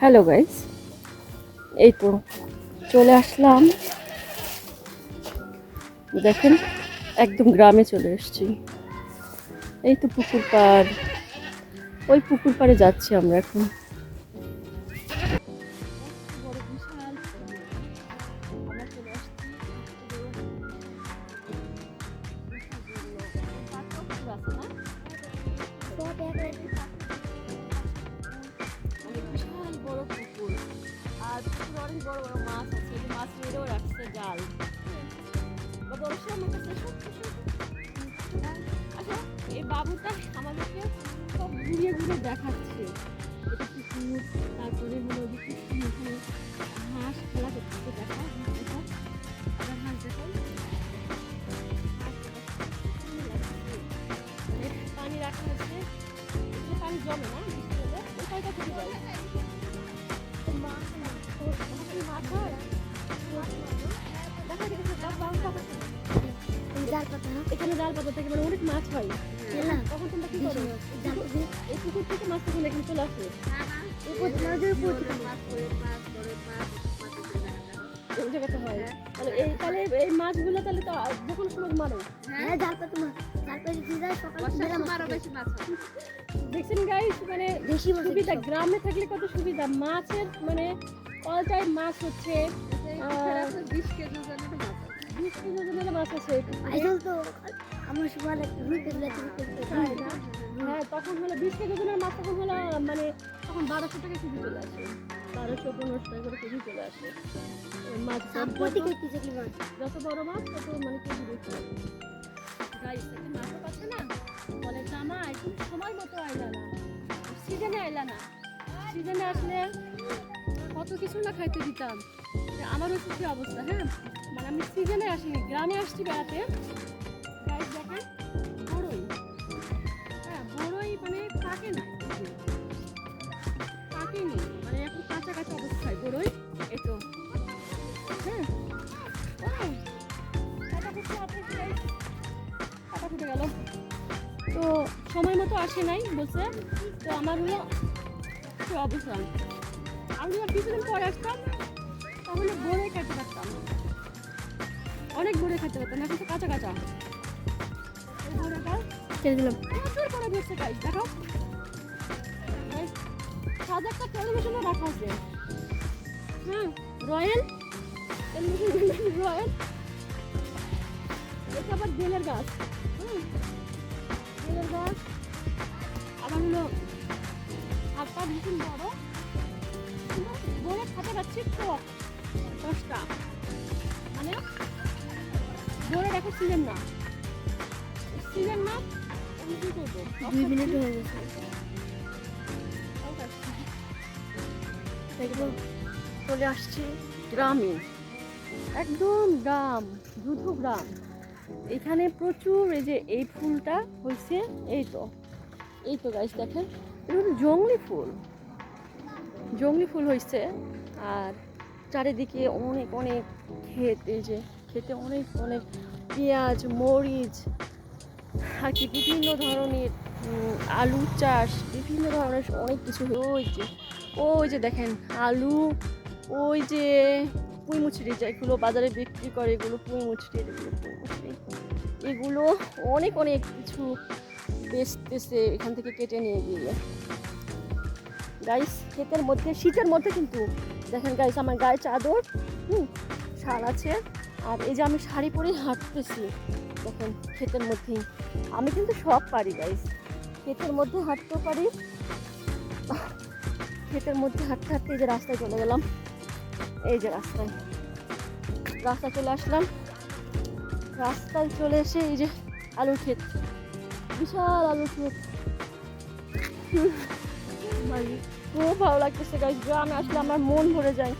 Hello guys এই তো চলে আসলাম। দেখেন, একদম গ্রামে চলে এসেছি। এই তো পুকুর পাড় ওই পুকুর পাড়ে যাচ্ছি আমরা এখন। অনেক আর পুকুরে অনেক বড় বড় মাছ আছে মাছ মেরেও রাখছে জাল। আচ্ছা এই বাবুটা আমাদেরকে দেখাচ্ছে। তারপরে হলো দেখা দেখা মানে পানি রাখা এখানে পানি জমে না, বৃষ্টি হলে, ওই পানিটা এখানে জাল পাতা থেকে মানে অনেক মাছ হয়। তখন তোমরা কি করো? এই পুকুর থেকে মাছ তখন এখানে চলে আসে। ওই জায়গাতে হয়। তাহলে এই তাহলে এই মাছগুলো তাহলে তো যে সময় মারো দেখছেন গাইস মানে সুবিধা গ্রামে থাকলে কত সুবিধা। মাছের মানে অল টাইম মাছ হচ্ছে। বিশ মাছ হ্যাঁ তখন হলো বিশ কেজি মাছ তখন মানে তখন বারোশো টাকা কেজি চলে আসে বারোশো পনেরোশো টাকা করে কেজি চলে আসে এই মাছ যত- বড় মাছ তত মানে কেজি বেশি গাইস একটা নাটক আছে না বলে জামাই তুমি সময় মতো আইলা না সিজনে আইলা না। সিজনে আসলে কত কিছু না খাইতে দিতাম। আমারও খুশি অবস্থা হ্যাঁ? মানে আমি সিজনে আসিনি, গ্রামে আসছি বেড়াতে। গাইস দেখেন, বড়ই। হ্যাঁ বড়ই মানে পাকে না পাকেনি মানে এখন কাঁচা কাঁচা অবস্থায় বড়ই, এই তো। হ্যাঁ? কাটা ফুটে গেল। তো সময় মতো আসে নাই বলছে। তো আমার হলো সে অবসর। আমি যদি কিছুদিন পরে আসতাম তাহলে বড়ে খেতে পারতাম। অনেক বড়ে খেতে পারতাম এখন তো কাঁচা কাঁচা। ছেড়ে দিলাম। প্রচুর করে ধরছে গাইস দেখো। Guys, সাদা একটা রাখা আছে। হ্যাঁ রয়্যাল টেলিভিশন রয়্যাল এটা আবার বেলের গাছ। ভীষণ বড়। খাতে পাচ্ছি টক দশটা। মানে দেখো সিজন না। সিজন না আমি কি করব? দুই মিনিট হয়ে গেছে। দেখব। চলে আসছি। গ্রামে। একদম গ্রাম দুধু গ্রাম। এখানে প্রচুর এই যে এই ফুলটা হয়েছে এই তো। এই তো গাছ দেখেন। হলো জংলি ফুল। জংলি ফুল হয়েছে আর চারিদিকে অনেক অনেক ক্ষেত, এই যে খেতে অনেক অনেক পেঁয়াজ, মরিচ, আর কি বিভিন্ন ধরনের আলু চাষ, বিভিন্ন ধরনের অনেক কিছু ওই যে ওই যে দেখেন আলু, ওই যে পুঁই মুচড়ি যেগুলো বাজারে বিক্রি করে, এগুলো পুঁই এগুলো পুঁই মুচড়ি। এগুলো অনেক অনেক কিছু বেচতেছে এখান থেকে কেটে নিয়ে গিয়ে। গাইস ক্ষেতের মধ্যে, শীতের মধ্যে কিন্তু, দেখেন গাইস আমার গায়ে চাদর, হুম, শাল আছে। আর এই যে আমি শাড়ি পরেই হাঁটতেছি, দেখেন ক্ষেতের মধ্যেই। আমি কিন্তু সব পারি গাইস ক্ষেতের মধ্যে হাঁটতেও পারি। ক্ষেতের মধ্যে হাঁটতে হাঁটতে এই যে রাস্তায় চলে গেলাম। এই যে রাস্তায়। রাস্তা চলে আসলাম। রাস্তায় চলে এসে এই যে আলুর ক্ষেত। বিশাল আলু ক্ষেত খুব ভালো লাগতেছে গাছ গ্রামে আসলে আমার মন ভরে যায়।